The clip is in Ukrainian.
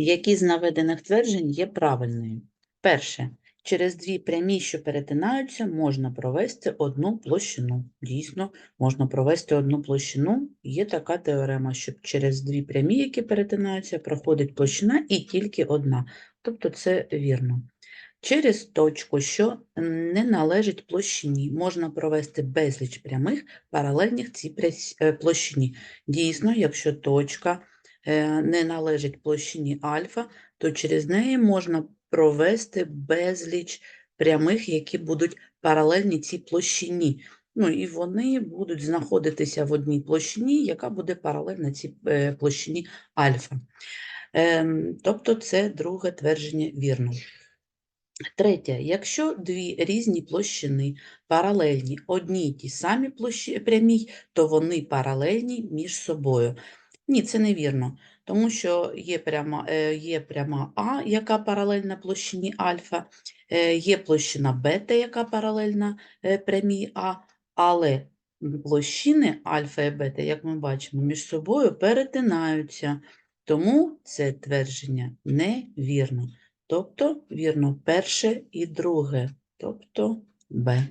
Які з наведених тверджень є правильною? Перше. Через дві прямі, що перетинаються, можна провести одну площину. Дійсно, можна провести одну площину. Є така теорема, що через дві прямі, які перетинаються, проходить площина і тільки одна. Тобто це вірно. Через точку, що не належить площині, можна провести безліч прямих, паралельних цій е, площині. Дійсно, якщо точка не належить площині альфа, то через неї можна провести безліч прямих, які будуть паралельні цій площині. Ну і вони будуть знаходитися в одній площині, яка буде паралельна цій е, площині альфа. Ем, Тобто це друге твердження вірно. Третє, якщо дві різні площини паралельні одній тій самій прямій, то вони паралельні між собою. Ні, це невірно, тому що є пряма, е, є пряма А, яка паралельна площині альфа, е, є площина бета, яка паралельна е, прямій А, але площини альфа і бета, як ми бачимо, між собою перетинаються, тому це твердження невірно. Тобто вірно перше і друге, тобто Б.